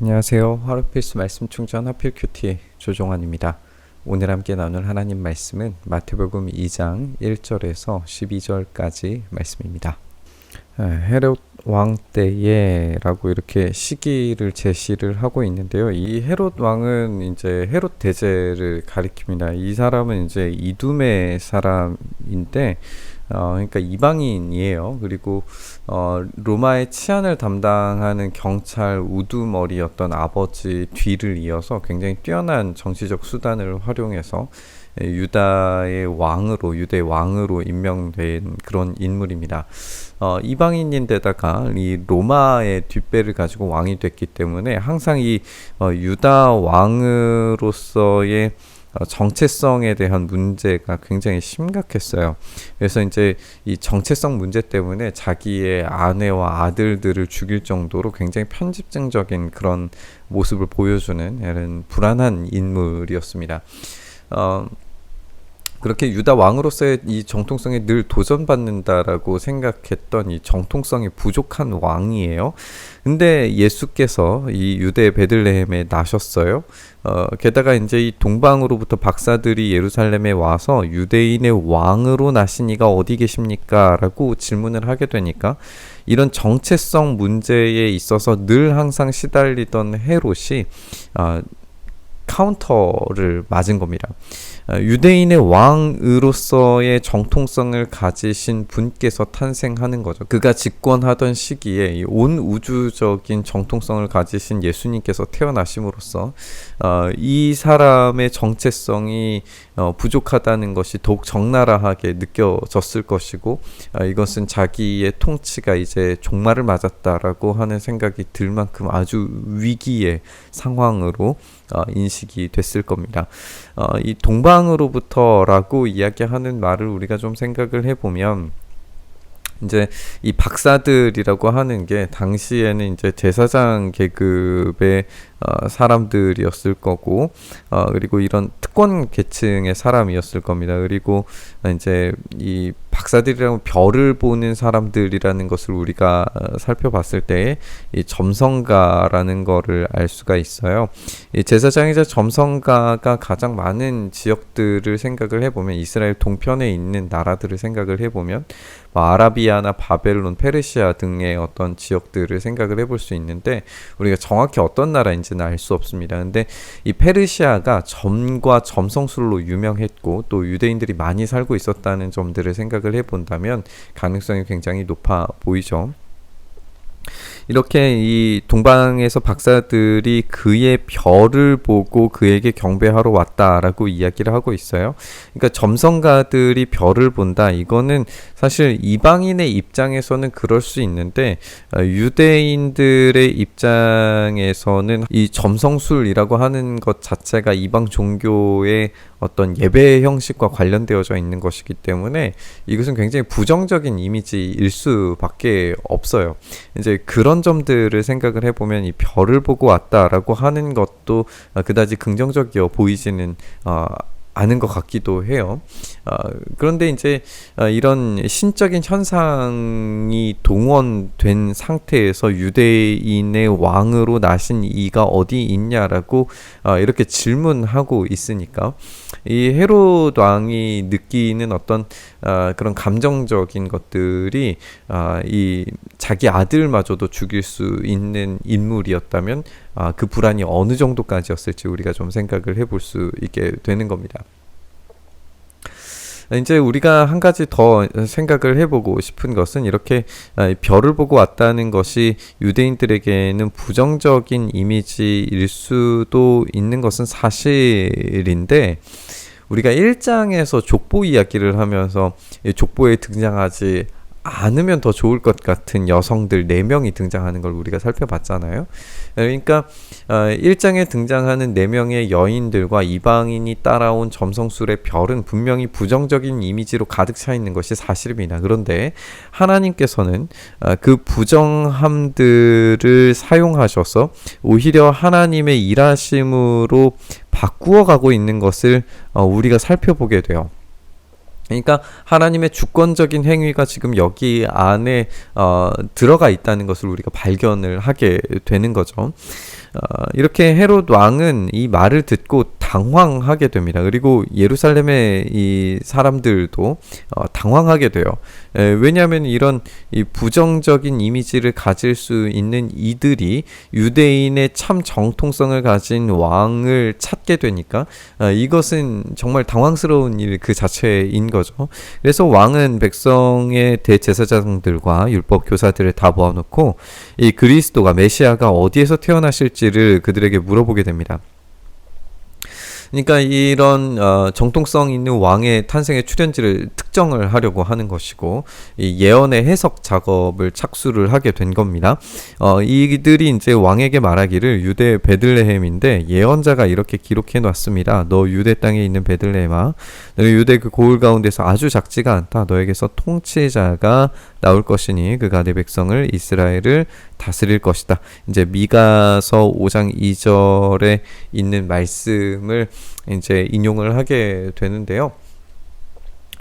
안녕하세요. 하루필수 말씀 충전 하필 큐티 조종환입니다. 오늘 함께 나눌 하나님 말씀은 마태복음 2장 1절에서 12절까지 말씀입니다. 아, 헤롯 왕 때에라고 이렇게 시기를 제시를 하고 있는데요. 이 헤롯 왕은 이제 헤롯 대제를 가리킵니다. 이 사람은 이제 이둠의 사람인데 어, 그러니까 이방인이에요. 그리고 어, 로마의 치안을 담당하는 경찰 우두머리였던 아버지 뒤를 이어서 굉장히 뛰어난 정치적 수단을 활용해서 예, 유다의 왕으로 유대 왕으로 임명된 그런 인물입니다. 어, 이방인인데다가 이 로마의 뒷배를 가지고 왕이 됐기 때문에 항상 이 어, 유다 왕으로서의 어, 정체성에 대한 문제가 굉장히 심각했어요. 그래서 이제 이 정체성 문제 때문에 자기의 아내와 아들들을 죽일 정도로 굉장히 편집증적인 그런 모습을 보여주는 이런 불안한 인물이었습니다. 어, 그렇게 유다 왕으로서의 이 정통성에 늘 도전받는다라고 생각했던 이 정통성이 부족한 왕이에요. 근데 예수께서 이 유대 베들레헴에 나셨어요. 어, 게다가 이제 이 동방으로부터 박사들이 예루살렘에 와서 유대인의 왕으로 나신 이가 어디 계십니까? 라고 질문을 하게 되니까 이런 정체성 문제에 있어서 늘 항상 시달리던 헤롯이 어, 카운터를 맞은 겁니다. 어, 유대인의 왕으로서의 정통성을 가지신 분께서 탄생하는 거죠. 그가 집권하던 시기에 온 우주적인 정통성을 가지신 예수님께서 태어나심으로써 어, 이 사람의 정체성이 어, 부족하다는 것이 더욱 적나라하게 느껴졌을 것이고 어, 이것은 자기의 통치가 이제 종말을 맞았다라고 하는 생각이 들 만큼 아주 위기의 상황으로 어, 인식이 됐을 겁니다. 어, 이 동방으로부터라고 이야기하는 말을 우리가 좀 생각을 해보면 이제 이 박사들이라고 하는 게 당시에는 이제 제사장 계급의 어, 사람들이었을 거고 어, 그리고 이런 특권 계층의 사람이었을 겁니다. 그리고 이제 이 박사들이라고 별을 보는 사람들이라는 것을 우리가 어, 살펴봤을 때 이 점성가라는 거를 알 수가 있어요. 이 제사장이자 점성가가 가장 많은 지역들을 생각을 해보면 이스라엘 동편에 있는 나라들을 생각을 해보면 뭐 아라비아나 바벨론, 페르시아 등의 어떤 지역들을 생각을 해볼 수 있는데 우리가 정확히 어떤 나라인지 는 알 수 없습니다. 근데 이 페르시아가 점과 점성술로 유명했고 또 유대인들이 많이 살고 있었다는 점들을 생각을 해본다면 가능성이 굉장히 높아 보이죠. 이렇게 이 동방에서 박사들이 그의 별을 보고 그에게 경배하러 왔다라고 이야기를 하고 있어요. 그러니까 점성가들이 별을 본다. 이거는 사실 이방인의 입장에서는 그럴 수 있는데 어, 유대인들의 입장에서는 이 점성술이라고 하는 것 자체가 이방 종교의 어떤 예배 형식과 관련되어져 있는 것이기 때문에 이것은 굉장히 부정적인 이미지일 수밖에 없어요. 이제 그런 점들을 생각을 해보면 이 별을 보고 왔다라고 하는 것도 그다지 긍정적이어 보이지는 어, 아는 것 같기도 해요. 어, 그런데 이제 어, 이런 신적인 현상이 동원된 상태에서 유대인의 왕으로 나신 이가 어디 있냐라고 어, 이렇게 질문하고 있으니까 이 헤롯 왕이 느끼는 어떤 어, 그런 감정적인 것들이 어, 이 자기 아들마저도 죽일 수 있는 인물이었다면 아, 그 불안이 어느 정도까지였을지 우리가 좀 생각을 해볼 수 있게 되는 겁니다. 이제 우리가 한 가지 더 생각을 해보고 싶은 것은 이렇게 아, 별을 보고 왔다는 것이 유대인들에게는 부정적인 이미지일 수도 있는 것은 사실인데 우리가 1장에서 족보 이야기를 하면서 족보에 등장하지 않으면 더 좋을 것 같은 여성들 4명이 등장하는 걸 우리가 살펴봤잖아요. 그러니까 1장에 어, 등장하는 4명의 여인들과 이방인이 따라온 점성술의 별은 분명히 부정적인 이미지로 가득 차 있는 것이 사실입니다. 그런데 하나님께서는 어, 그 부정함들을 사용하셔서 오히려 하나님의 일하심으로 바꾸어 가고 있는 것을 어, 우리가 살펴보게 돼요. 그러니까 하나님의 주권적인 행위가 지금 여기 안에 어, 들어가 있다는 것을 우리가 발견을 하게 되는 거죠. 어, 이렇게 헤롯 왕은 이 말을 듣고 당황하게 됩니다. 그리고 예루살렘의 이 사람들도 어, 당황하게 돼요. 에, 왜냐하면 이런 이 부정적인 이미지를 가질 수 있는 이들이 유대인의 참 정통성을 가진 왕을 찾게 되니까 어, 이것은 정말 당황스러운 일 그 자체인 거죠. 그래서 왕은 백성의 대제사장들과 율법 교사들을 다 모아놓고 이 그리스도가 메시아가 어디에서 태어나실지를 그들에게 물어보게 됩니다. 그러니까 이런 어, 정통성 있는 왕의 탄생의 출현지를 특정을 하려고 하는 것이고 이 예언의 해석 작업을 착수를 하게 된 겁니다. 어, 이들이 이제 왕에게 말하기를 유대 베들레헴인데 예언자가 이렇게 기록해 놨습니다. 너 유대 땅에 있는 베들레헴아, 너는 유대 그 고을 가운데서 아주 작지가 않다. 너에게서 통치자가 나올 것이니 그가 내 백성을 이스라엘을 다스릴 것이다. 이제 미가서 5장 2절에 있는 말씀을 이제 인용을 하게 되는데요.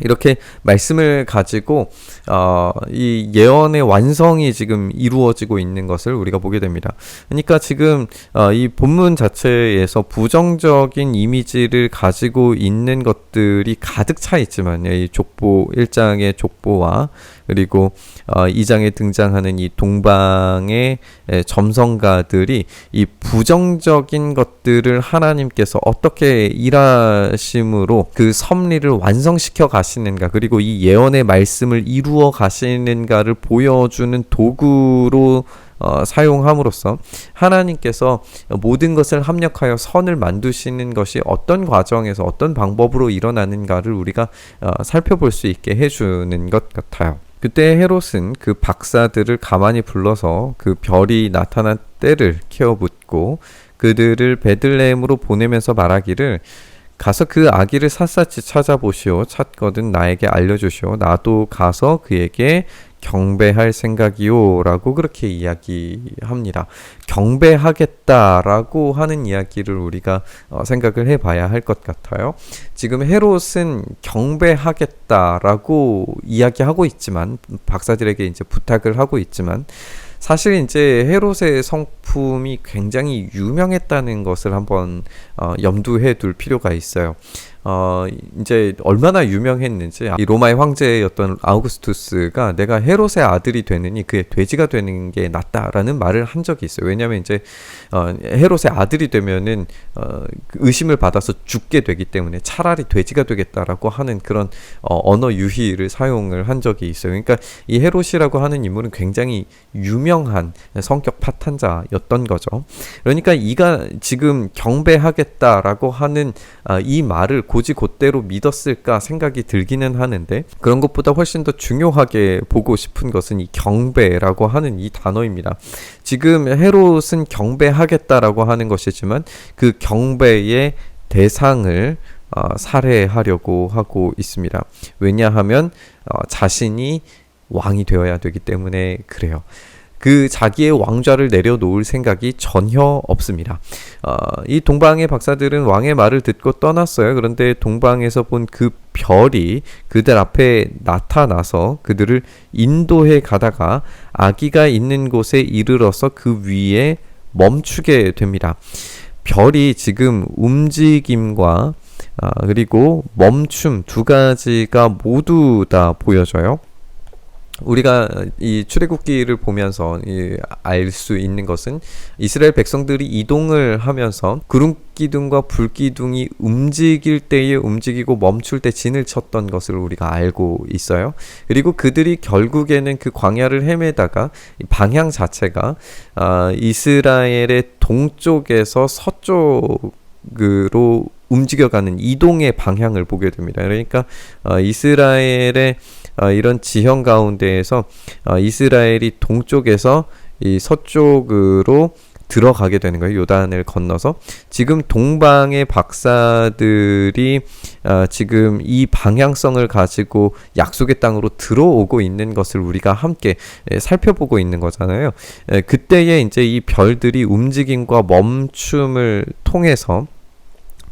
이렇게 말씀을 가지고 어, 이 예언의 완성이 지금 이루어지고 있는 것을 우리가 보게 됩니다. 그러니까 지금 어, 이 본문 자체에서 부정적인 이미지를 가지고 있는 것들이 가득 차 있지만 이 족보 1장의 족보와 그리고 어, 2장에 등장하는 이 동방의 에, 점성가들이 이 부정적인 것들을 하나님께서 어떻게 일하심으로 그 섭리를 완성시켜 가시 는가 그리고 이 예언의 말씀을 이루어 가시는가를 보여주는 도구로 어, 사용함으로써 하나님께서 모든 것을 합력하여 선을 만드시는 것이 어떤 과정에서 어떤 방법으로 일어나는가를 우리가 어, 살펴볼 수 있게 해주는 것 같아요. 그때 헤롯은 그 박사들을 가만히 불러서 그 별이 나타난 때를 키워묻고 그들을 베들레헴으로 보내면서 말하기를 가서 그 아기를 샅샅이 찾아보시오 찾거든 나에게 알려주시오 나도 가서 그에게 경배할 생각이요 라고 그렇게 이야기합니다. 경배하겠다라고 하는 이야기를 우리가 어, 생각을 해봐야 할 것 같아요. 지금 헤롯은 경배하겠다라고 이야기하고 있지만 박사들에게 이제 부탁을 하고 있지만 사실 이제 헤롯의 성품이 굉장히 유명했다는 것을 한번 어, 염두해 둘 필요가 있어요. 어 이제 얼마나 유명했는지 이 로마의 황제였던 아우구스투스가 내가 헤롯의 아들이 되느니 그의 돼지가 되는 게 낫다라는 말을 한 적이 있어요. 왜냐하면 이제 어, 헤롯의 아들이 되면은 어, 의심을 받아서 죽게 되기 때문에 차라리 돼지가 되겠다라고 하는 그런 어, 언어 유희를 사용을 한 적이 있어요. 그러니까 이 헤롯이라고 하는 인물은 굉장히 유명한 성격 파탄자였던 거죠. 그러니까 이가 지금 경배하겠다라고 하는 아, 이 말을 고지 곧대로 믿었을까 생각이 들기는 하는데 그런 것보다 훨씬 더 중요하게 보고 싶은 것은 이 경배라고 하는 이 단어입니다. 지금 헤롯은 경배하겠다라고 하는 것이지만 그 경배의 대상을 어, 살해하려고 하고 있습니다. 왜냐하면 어, 자신이 왕이 되어야 되기 때문에 그래요. 그 자기의 왕좌를 내려놓을 생각이 전혀 없습니다. 어, 이 동방의 박사들은 왕의 말을 듣고 떠났어요. 그런데 동방에서 본 그 별이 그들 앞에 나타나서 그들을 인도해 가다가 아기가 있는 곳에 이르러서 그 위에 멈추게 됩니다. 별이 지금 움직임과 아, 그리고 멈춤 두 가지가 모두 다 보여져요. 우리가 이 출애굽기를 보면서 알 수 있는 것은 이스라엘 백성들이 이동을 하면서 구름 기둥과 불 기둥이 움직일 때에 움직이고 멈출 때 진을 쳤던 것을 우리가 알고 있어요. 그리고 그들이 결국에는 그 광야를 헤매다가 방향 자체가 아, 이스라엘의 동쪽에서 서쪽 으로 움직여가는 이동의 방향을 보게 됩니다. 그러니까 어, 이스라엘의 어, 이런 지형 가운데에서 어, 이스라엘이 동쪽에서 이 서쪽으로 들어가게 되는 거예요. 요단을 건너서 지금 동방의 박사들이 어, 지금 이 방향성을 가지고 약속의 땅으로 들어오고 있는 것을 우리가 함께 에, 살펴보고 있는 거잖아요. 에, 그때에 이제 이 별들이 움직임과 멈춤을 통해서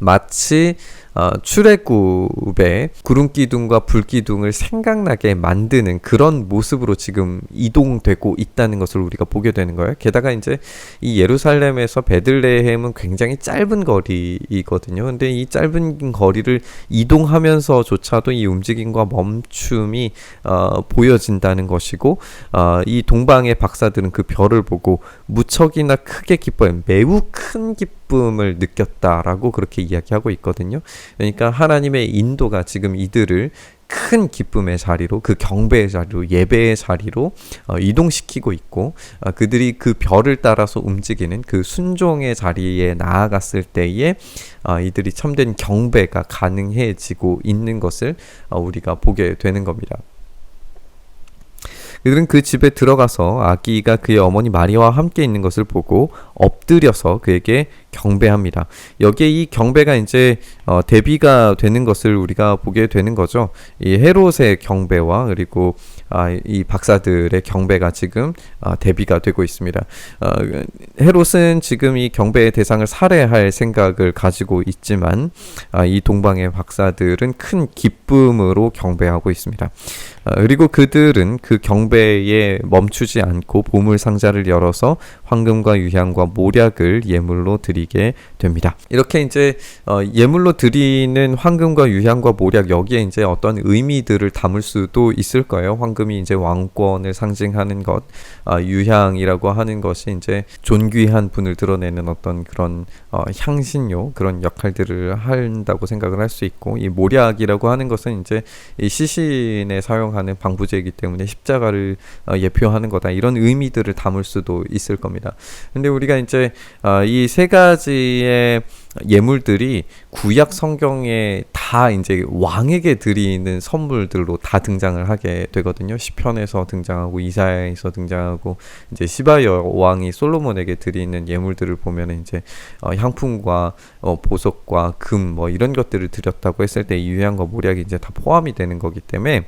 마치 어, 출애굽의 구름 기둥과 불 기둥을 생각나게 만드는 그런 모습으로 지금 이동되고 있다는 것을 우리가 보게 되는 거예요. 게다가 이제 이 예루살렘에서 베들레헴은 굉장히 짧은 거리이거든요. 근데 이 짧은 거리를 이동하면서조차도 이 움직임과 멈춤이 어, 보여진다는 것이고 어, 이 동방의 박사들은 그 별을 보고 무척이나 크게 기뻐요. 매우 큰 기쁨 을 느꼈다라고 그렇게 이야기하고 있거든요. 그러니까 하나님의 인도가 지금 이들을 큰 기쁨의 자리로 그 경배의 자리로 예배의 자리로 어, 이동시키고 있고 어, 그들이 그 별을 따라서 움직이는 그 순종의 자리에 나아갔을 때에 어, 이들이 참된 경배가 가능해지고 있는 것을 어, 우리가 보게 되는 겁니다. 그들은 그 집에 들어가서 아기가 그의 어머니 마리아와 함께 있는 것을 보고 엎드려서 그에게 경배합니다. 여기에 이 경배가 이제 어, 대비가 되는 것을 우리가 보게 되는 거죠. 이 헤롯의 경배와 그리고 아, 이 박사들의 경배가 지금 아, 대비가 되고 있습니다. 어, 헤롯은 지금 이 경배의 대상을 살해할 생각을 가지고 있지만 아, 이 동방의 박사들은 큰 기쁨으로 경배하고 있습니다. 아, 그리고 그들은 그 경배에 멈추지 않고 보물 상자를 열어서 황금과 유향과 모략을 예물로 드리게 됩니다. 이렇게 이제 어, 예물로 드리는 황금과 유향과 모략 여기에 이제 어떤 의미들을 담을 수도 있을 거예요. 황금 이 이제 왕권을 상징하는 것, 어, 유향이라고 하는 것이 이제 존귀한 분을 드러내는 어떤 그런 어, 향신료 그런 역할들을 한다고 생각을 할 수 있고 이 모략이라고 하는 것은 이제 이 시신에 사용하는 방부제이기 때문에 십자가를 어, 예표하는 거다 이런 의미들을 담을 수도 있을 겁니다. 근데 우리가 이제 어, 이세 가지의 예물들이 구약 성경에 다 이제 왕에게 드리는 선물들로 다 등장을 하게 되거든요. 시편에서 등장하고 이사야에서 등장하고 이제 시바 여왕이 솔로몬에게 드리는 예물들을 보면 이제 어, 향품과 어, 보석과 금 뭐 이런 것들을 드렸다고 했을 때 유향과 모략이 이제 다 포함이 되는 거기 때문에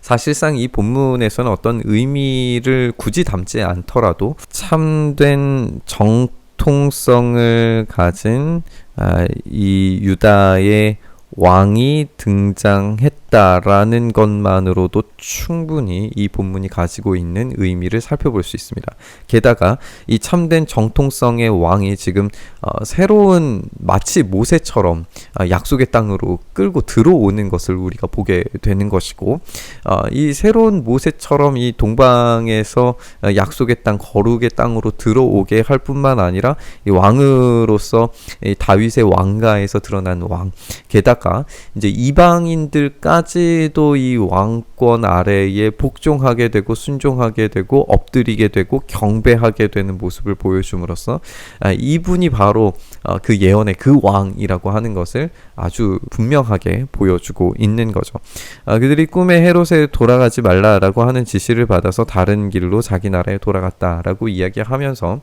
사실상 이 본문에서는 어떤 의미를 굳이 담지 않더라도 참된 정 통성을 가진 아, 이 유다의 왕이 등장했 다라는 것만으로도 충분히 이 본문이 가지고 있는 의미를 살펴볼 수 있습니다. 게다가 이 참된 정통성의 왕이 지금 어, 새로운 마치 모세처럼 어, 약속의 땅으로 끌고 들어오는 것을 우리가 보게 되는 것이고 어, 이 새로운 모세처럼 이 동방에서 어, 약속의 땅 거룩의 땅으로 들어오게 할 뿐만 아니라 이 왕으로서 이 다윗의 왕가에서 드러난 왕 게다가 이제 이방인들까지 도 이 왕권 아래에 복종하게 되고 순종하게 되고 엎드리게 되고 경배하게 되는 모습을 보여줌으로써 아, 이분이 바로 어, 그 예언의 그 왕이라고 하는 것을 아주 분명하게 보여주고 있는 거죠. 아, 그들이 꿈에 헤롯에 돌아가지 말라라고 하는 지시를 받아서 다른 길로 자기 나라에 돌아갔다라고 이야기하면서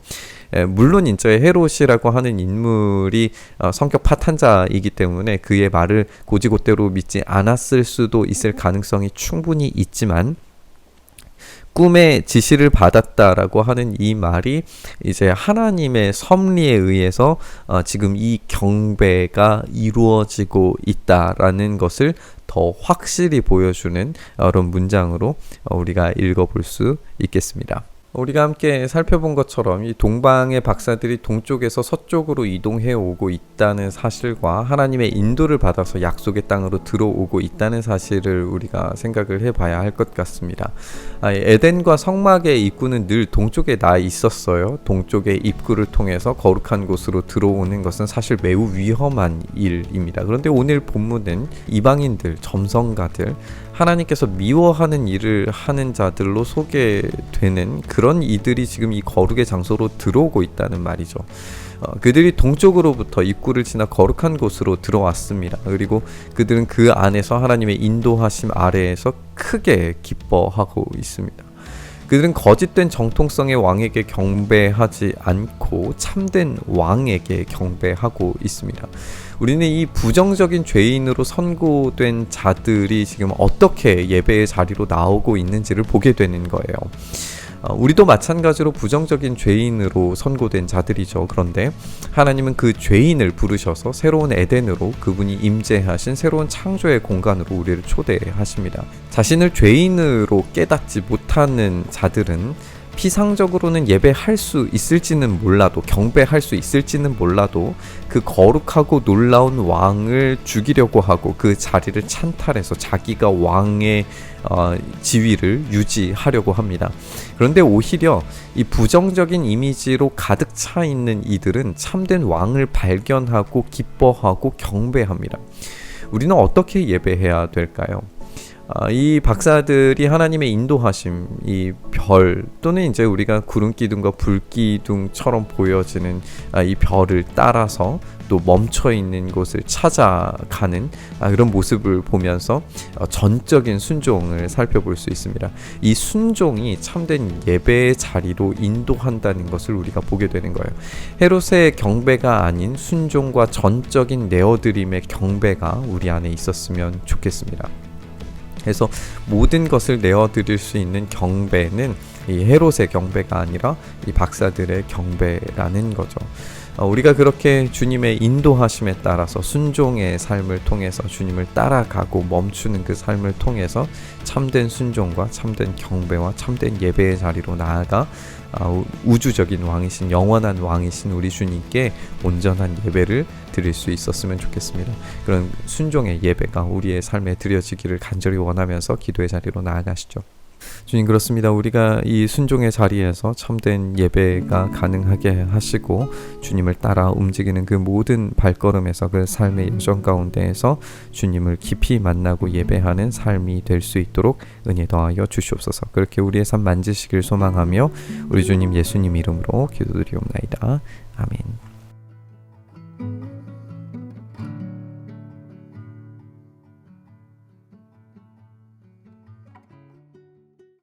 물론 인제 헤롯이라고 하는 인물이 어, 성격 파탄자이기 때문에 그의 말을 고지고대로 믿지 않았을 수도 있을 가능성이 충분히 있지만 꿈의 지시를 받았다라고 하는 이 말이 이제 하나님의 섭리에 의해서 어, 지금 이 경배가 이루어지고 있다라는 것을 더 확실히 보여주는 그런 문장으로 어, 우리가 읽어볼 수 있겠습니다. 우리가 함께 살펴본 것처럼 이 동방의 박사들이 동쪽에서 서쪽으로 이동해 오고 있다는 사실과 하나님의 인도를 받아서 약속의 땅으로 들어오고 있다는 사실을 우리가 생각을 해봐야 할 것 같습니다. 아, 에덴과 성막의 입구는 늘 동쪽에 나 있었어요. 동쪽의 입구를 통해서 거룩한 곳으로 들어오는 것은 사실 매우 위험한 일입니다. 그런데 오늘 본문은 이방인들, 점성가들, 하나님께서 미워하는 일을 하는 자들로 소개되는 그런 이들이 지금 이 거룩의 장소로 들어오고 있다는 말이죠. 어, 그들이 동쪽으로부터 입구를 지나 거룩한 곳으로 들어왔습니다. 그리고 그들은 그 안에서 하나님의 인도하심 아래에서 크게 기뻐하고 있습니다. 그들은 거짓된 정통성의 왕에게 경배하지 않고 참된 왕에게 경배하고 있습니다. 우리는 이 부정적인 죄인으로 선고된 자들이 지금 어떻게 예배의 자리로 나오고 있는지를 보게 되는 거예요. 어, 우리도 마찬가지로 부정적인 죄인으로 선고된 자들이죠. 그런데 하나님은 그 죄인을 부르셔서 새로운 에덴으로 그분이 임재하신 새로운 창조의 공간으로 우리를 초대하십니다. 자신을 죄인으로 깨닫지 못하는 자들은 피상적으로는 예배할 수 있을지는 몰라도 경배할 수 있을지는 몰라도 그 거룩하고 놀라운 왕을 죽이려고 하고 그 자리를 찬탈해서 자기가 왕의 어, 지위를 유지하려고 합니다. 그런데 오히려 이 부정적인 이미지로 가득 차 있는 이들은 참된 왕을 발견하고 기뻐하고 경배합니다. 우리는 어떻게 예배해야 될까요? 아, 이 박사들이 하나님의 인도하심, 이 별 또는 이제 우리가 구름 기둥과 불 기둥처럼 보여지는 아, 이 별을 따라서 또 멈춰 있는 곳을 찾아가는 아, 그런 모습을 보면서 어, 전적인 순종을 살펴볼 수 있습니다. 이 순종이 참된 예배의 자리로 인도한다는 것을 우리가 보게 되는 거예요. 헤롯의 경배가 아닌 순종과 전적인 내어드림의 경배가 우리 안에 있었으면 좋겠습니다. 그래서 모든 것을 내어드릴 수 있는 경배는 이 헤롯의 경배가 아니라 이 박사들의 경배라는 거죠. 어, 우리가 그렇게 주님의 인도하심에 따라서 순종의 삶을 통해서 주님을 따라가고 멈추는 그 삶을 통해서 참된 순종과 참된 경배와 참된 예배의 자리로 나아가 아, 우주적인 왕이신 영원한 왕이신 우리 주님께 온전한 예배를 드릴 수 있었으면 좋겠습니다. 그런 순종의 예배가 우리의 삶에 드려지기를 간절히 원하면서 기도의 자리로 나아가시죠. 주님 그렇습니다. 우리가 이 순종의 자리에서 참된 예배가 가능하게 하시고 주님을 따라 움직이는 그 모든 발걸음에서 그 삶의 여정 가운데에서 주님을 깊이 만나고 예배하는 삶이 될 수 있도록 은혜 더하여 주시옵소서. 그렇게 우리의 삶 만지시길 소망하며 우리 주님 예수님 이름으로 기도드리옵나이다. 아멘.